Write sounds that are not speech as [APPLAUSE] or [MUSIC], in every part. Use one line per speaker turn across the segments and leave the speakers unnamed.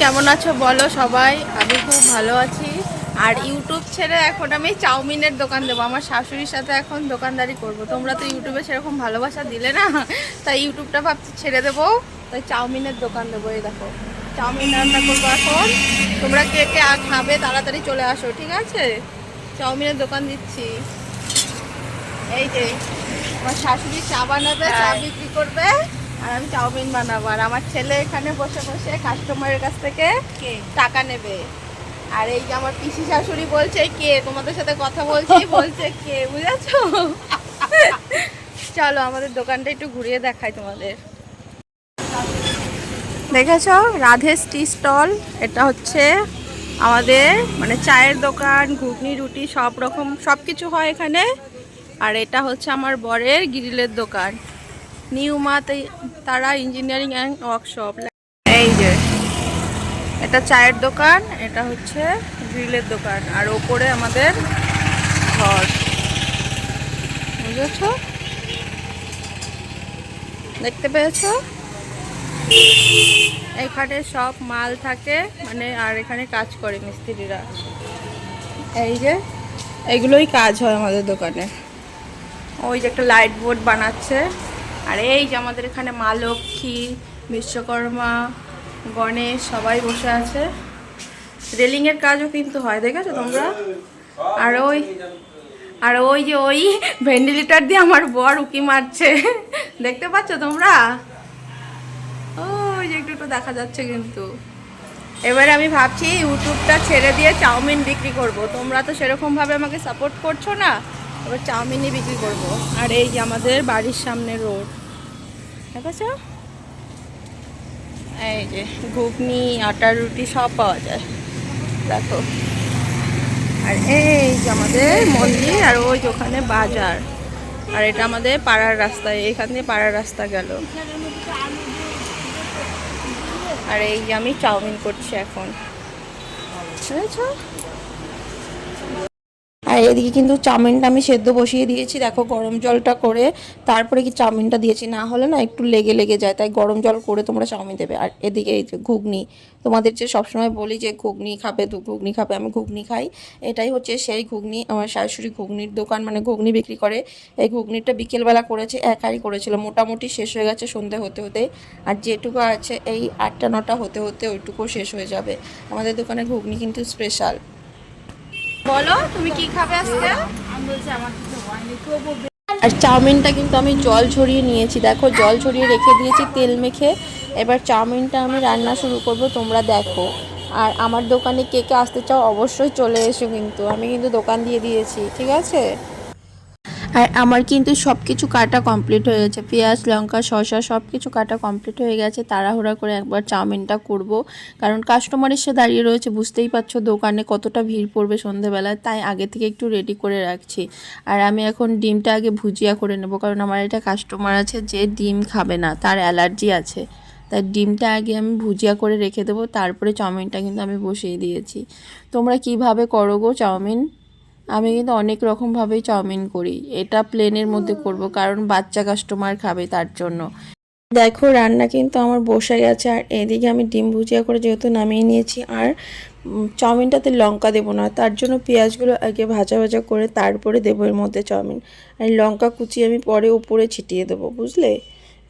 কেমন আছো বলো সবাই? আমি খুব ভালো আছি। আর ইউটিউব ছেড়ে এখন আমি চাউমিনের দোকান দেবো। আমার শাশুড়ির সাথে এখন দোকানদারি করব। তোমরা তো ইউটিউবে সেরকম ভালোবাসা দিলে না? তাই ইউটিউবটা ভাবছি ছেড়ে দেবো। তাই চাউমিনের দোকান দেবো এই দেখো। চাউমিন রান্না করব এখন। তোমরা কে কে খাবে তাড়াতাড়ি চলে আসো ঠিক আছে? চাউমিনের দোকান দিচ্ছি। এই যে আমার শাশুড়ি চা বানাবে চা বিক্রি করবে। আর আমি চাউমিন বানাবো। আর আমার ছেলে এখানে বসে বসে কাস্টমারের কাছ থেকে টাকা নেবে। আর এই যে আমার পিসি শাশুড়ি বলছে কে? তোমাদের সাথে কথা বলছি? [LAUGHS] বলছে কে? বুঝেছ? চলো আমাদের দোকানটা একটু ঘুরিয়ে দেখাই তোমাদের। দেখেছ? Radhesh tea stall. এটা হচ্ছে আমাদের মানে চায়ের দোকান ঘুগনি রুটি সব রকম সব কিছু হয় এখানে। আর এটা হচ্ছে আমার বরের গ্রিলের দোকান। নিউ মা তে- তারা ইঞ্জিনিয়ারিং অ্যান্ড ওয়ার্কশপ এই যে, এটা চায়ের দোকান, এটা হচ্ছে গ্রিলের দোকান, আর ওপরে আমাদের ঘর। বুঝেছ? দেখতে পেয়েছ? এখানে সব মাল থাকে মানে আর এখানে কাজ করে মিস্ত্রিরা। এই যে, এগুলোই কাজ হয় আমাদের দোকানে। ওই যে একটা লাইট বোর্ড বানাচ্ছে। আর এই যে আমাদের এখানে মা লক্ষ্মী, বিশ্বকর্মা, গণেশ সবাই বসে আছে। রেলিংয়ের কাজও কিন্তু হয়, দেখেছ তোমরা? আর ওই আর ওই যে ওই ভেন্টিলেটার দিয়ে আমার বর উকি মারছে। দেখতে পাচ্ছ তোমরা? ওই যে একটু একটু দেখা যাচ্ছে কিন্তু। এবারে আমি ভাবছি ইউটিউবটা ছেড়ে দিয়ে চাউমিন বিক্রি করব। তোমরা তো সেরকমভাবে আমাকে সাপোর্ট করছ না, এবার চাউমিনই বিক্রি করব। আর এই যে আমাদের বাড়ির সামনে রোড দেখেছ এই যে ঘুগনি আটার রুটি সব পাওয়া যায়। দেখো। আর এই যে আমাদের মন্দির আর ওই যে ওখানে বাজার। আর এটা আমাদের পাড়ার রাস্তা এখান দিয়ে পাড়ার রাস্তা গেল। আর এই আমি চাউমিন করছি এখন। বুঝেছ আর এদিকে কিন্তু চাউমিনটা আমি সেদ্ধ বসিয়ে দিয়েছি, দেখো গরম জলটা করে। তারপরে কি চাউমিনটা দিয়েছি? না হলে না একটু লেগে লেগে যায়, তাই গরম জল করে তোমরা চাউমিন দেবে। আর এদিকে এই যে ঘুগনি, তোমাদের যে সবসময় বলি যে ঘুগনি খাবে তো ঘুগনি খাবে, আমি ঘুগনি খাই। এটাই হচ্ছে সেই ঘুগনি, আমার শাশুড়ি ঘুগনির দোকান মানে ঘুগনি বিক্রি করে। এই ঘুগনিটা বিকেলবেলা করেছে, একাই করেছিল। মোটামুটি শেষ হয়ে গেছে সন্ধে হতে হতে। আর যেটুকু আছে, এই আটটা নটা হতে হতে ওইটুকু শেষ হয়ে যাবে। আমাদের দোকানের ঘুগনি কিন্তু স্পেশাল বলো তুমি কি খাবে আজকে? আর চাউমিনটা কিন্তু আমি জল ছড়িয়ে নিয়েছি। দেখো জল ছড়িয়ে রেখে দিয়েছি তেল মেখে। এবার চাউমিনটা আমি রান্না শুরু করব তোমরা দেখো। আর আমার দোকানে কে কে আসতে চাও অবশ্যই চলে এসো কিন্তু। আমি কিন্তু দোকান দিয়ে দিয়েছি ঠিক আছে? আর আমার কিন্তু সব কিছু কাটা কমপ্লিট হয়ে গেছে। পেঁয়াজ, লঙ্কা, শসা সব কিছু কাটা কমপ্লিট হয়ে গেছে। তাড়াহুড়া করে একবার চাউমিনটা করব। কারণ কাস্টমার এসে দাঁড়িয়ে রয়েছে, বুঝতেই পারছ দোকানে কতটা ভিড় পড়বে সন্ধেবেলায়। তাই আগে থেকে একটু রেডি করে রাখছি। আর আমি এখন ডিমটা আগে ভুজিয়া করে নেব। কারণ আমার এটা কাস্টমার আছে যে ডিম খাবে না, তার অ্যালার্জি আছে। তাই ডিমটা আগে আমি ভুজিয়া করে রেখে দেবো। তারপরে চাউমিনটা কিন্তু আমি বসিয়ে দিয়েছি। তোমরা কীভাবে করো গো চাউমিন? আমি কিন্তু অনেক রকমভাবেই চাউমিন করি। এটা প্লেনের মধ্যে করব কারণ বাচ্চা কাস্টমার খাবে তার জন্য। দেখো, রান্না কিন্তু আমার বসে গেছে আর এদিকে আমি ডিম ভুজিয়া করে যেহেতু নামিয়ে নিয়েছি আর চাউমিনটাতে লঙ্কা দেবো না। তার জন্য পেঁয়াজগুলো আগে ভাজা ভাজা করে তারপরে দেবো এর মধ্যে চাউমিন। আর লঙ্কা কুচি আমি পরে উপরে ছিটিয়ে দেবো, বুঝলে?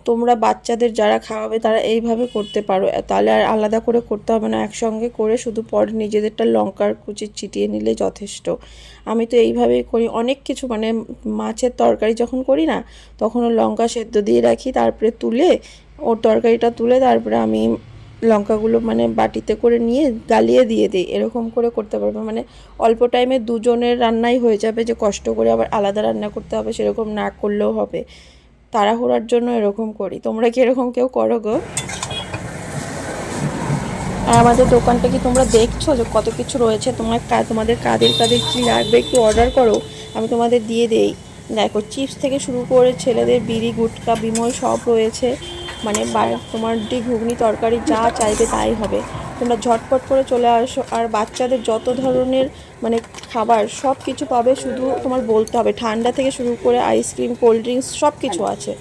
তোমরা বাচ্চাদের যারা খাওয়াবে তারা এইভাবে করতে পারো। তাহলে আর আলাদা করে করতে হবে না, একসঙ্গে করে শুধু পরে নিজেদেরটা লঙ্কার কুচি ছিটিয়ে নিলে যথেষ্ট। আমি তো এইভাবেই করি। অনেক কিছু মানে মাছের তরকারি যখন করি না, তখন লঙ্কা সেদ্ধ দিয়ে রাখি, তারপরে তুলে ওর তরকারিটা তুলে তারপরে আমি লঙ্কাগুলো মানে বাটিতে করে নিয়ে গালিয়ে দিয়ে দিই। এরকম করে করতে পারবে। মানে অল্প টাইমে দুজনের রান্নাই হয়ে যাবে। যে কষ্ট করে আবার আলাদা রান্না করতে হবে সেরকম না করলেও হবে। তাড়াহুড়ার জন্য এরকম করি। তোমরা কি এরকম কেউ করো গো? আর আমাদের দোকানটা কি তোমরা দেখছ যে কত কিছু রয়েছে? তোমার তোমাদের কাদের কাদের কী লাগবে? একটু অর্ডার করো, আমি তোমাদের দিয়ে দেই। দেখো চিপস থেকে শুরু করে ছেলেদের বিড়ি, গুটকা, বিমল সব রয়েছে। মানে তোমার ঘুগনি, তরকারি যা চাইবে তাই হবে। তোমরা ঝটপট করে চলে আসো আর বাচ্চাদের যত ধরনের মানে খাবার সব কিছু পাবে, শুধু তোমার বলতে হবে, ঠান্ডা থেকে শুরু করে আইসক্রিম কোল্ড ড্রিঙ্কস সব কিছু আছে।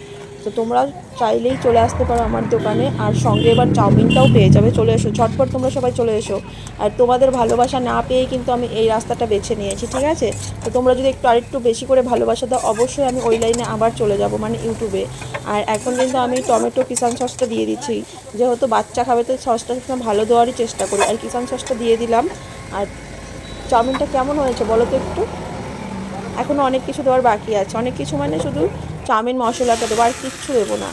তো তোমরা চাইলেই চলে আসতে পারো আমার দোকানে। আর সঙ্গে এবার চাউমিনটাও পেয়ে যাবে। চলে এসো, ঝটপট তোমরা সবাই চলে এসো। আর তোমাদের ভালোবাসা না পেয়েই কিন্তু আমি এই রাস্তাটা বেছে নিয়েছি, ঠিক আছে? তো তোমরা যদি একটু আরেকটু বেশি করে ভালোবাসা দাও, অবশ্যই আমি ওই লাইনে আবার চলে যাব মানে ইউটিউবে আর এখন কিন্তু আমি টমেটো কিষান সসটা দিয়ে দিচ্ছি। যেহেতু বাচ্চা খাবে, তো সসটা সবসময় ভালো দেওয়ারই চেষ্টা করি। আর কিষান সসটা দিয়ে দিলাম। আর চাউমিনটা কেমন হয়েছে বলো তো একটু? এখনও অনেক কিছু দেওয়ার বাকি আছে। অনেক কিছু মানে শুধু চাউমিন মশলাটা দেবো আর কিচ্ছু দেবো না।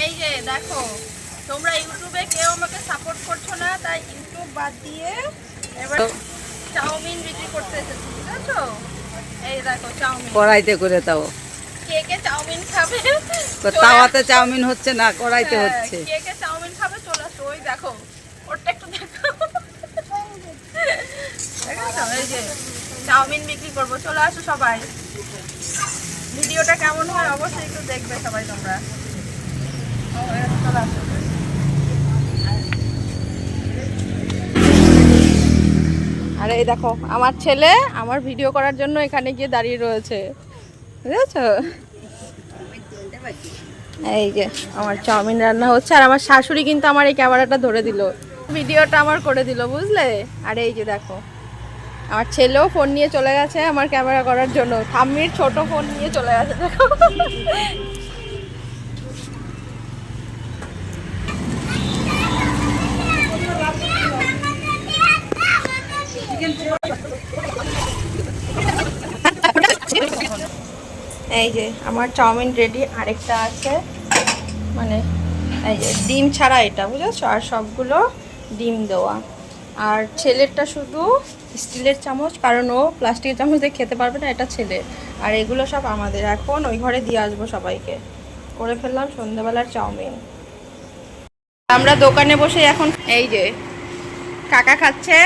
এই যে দেখো তোমরা ইউটিউবে কেউ আমাকে সাপোর্ট করছ না তাই ইউটিউব বাদ দিয়ে এবার চাউমিন বিক্রি করতে এসেছি বুঝেছ? এই দেখো চাউমিন।
কড়াইতে করে তাও।
কে কে চাউমিন খাবে?
তো তাওয়াতে চাউমিন হচ্ছে না কড়াইতে
হ্যাঁ,
হচ্ছে।
কে কে চাউমিন খাবে দেখো, ওরটা একটু দেখো। চাউমিন বিক্রি করব। চলে আসো সবাই। ভিডিওটা কেমন হয় অবশ্যই একটু দেখবে সবাই তোমরা। আরে এই দেখো, আমার ছেলে আমার ভিডিও করার জন্য এখানে গিয়ে দাঁড়িয়ে রয়েছে। বুঝেছ? এই যে, আমার চাউমিন রান্না হচ্ছে, আর আমার শাশুড়ি কিন্তু আমার এই ক্যামেরাটা ধরে দিল। ভিডিওটা আমার করে দিল, বুঝলে? আর এই যে দেখো, আমার ছেলেও ফোন নিয়ে চলে গেছে আমার ক্যামেরা করার জন্য। ঠাম্মির ছোট ফোন নিয়ে চলে গেছে, দেখো। এই যে, আমার চাউমিন রেডি আরেকটা আছে। মানে এই যে, ডিম ছাড়া এটা, বুঝেছ? আর সবগুলো ডিম দেওয়া। আর ছেলেরটা শুধু স্টিলের চামচ, কারণ ও প্লাস্টিকের চামচ দিয়ে খেতে পারবে না, এটা ছেলে আর এগুলো সব আমাদের। এখন ওই ঘরে দিয়ে আসব সবাইকে। করে ফেললাম সন্ধ্যাবেলার চাউমিন। আমরা দোকানে বসে এখন, এই যে, কাকা খাচ্ছে,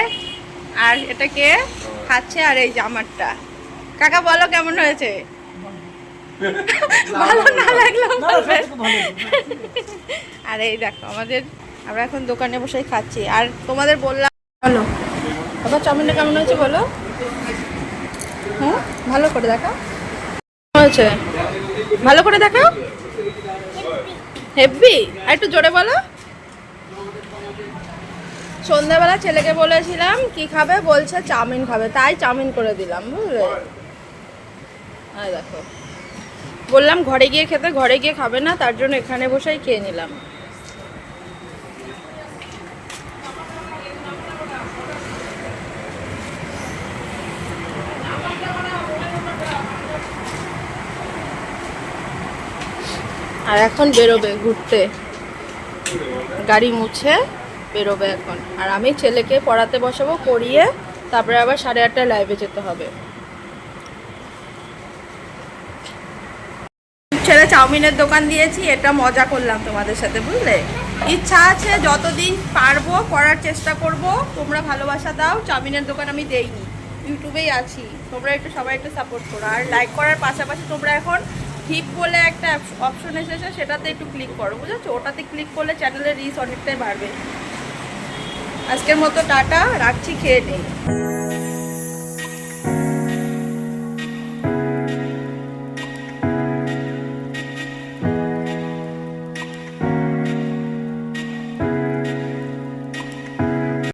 আর এটাকে খাচ্ছে, আর এই জামারটা কাকা, বলো কেমন হয়েছে? [LAUGHS] ভালো না লাগল আর এই দেখো আমাদের আমরা এখন দোকানে বসে খাচ্ছি। আর তোমাদের বললাম বলো বাবা চাউমিনটা কেমন হয়েছে বলো? হ্যাঁ ভালো করে দেখো কেমন হয়েছে? ভালো করে দেখো হেভি। আর একটু জোরে বলো। সন্ধ্যাবেলা ছেলেকে বলেছিলাম কি খাবে? বলছে চাউমিন খাবে। তাই চাউমিন করে দিলাম বুঝলে? দেখো। বললাম, ঘরে গিয়ে খেতে, ঘরে গিয়ে খাবে না, তার জন্য এখানে বসেই খেয়ে নিলাম। আর এখন বেরোবে ঘুরতে। গাড়ি মুছে বেরোবে এখন। আর আমি ছেলেকে পড়াতে বসাবো, পড়িয়ে তারপরে আবার সাড়ে আটটায় লাইভে যেতে হবে। ছেলে চাউমিনের দোকান দিয়েছি, এটা মজা করলাম তোমাদের সাথে, বুঝলে? ইচ্ছা আছে যতদিন পারব করার চেষ্টা করব। তোমরা ভালোবাসা দাও, চাউমিনের দোকান আমি দেইনি, ইউটিউবেই আছি। তোমরা একটু সবাই একটু সাপোর্ট করো। আর লাইক করার পাশাপাশি তোমরা এখন হিপ বলে একটা অপশন এসেছে, সেটাতে একটু ক্লিক করো, বুঝেছ? ওটাতে ক্লিক করলে চ্যানেলের রিচ অনেকটাই বাড়বে। আজকের মতো টাটা, রাখছি, খেয়ে নেই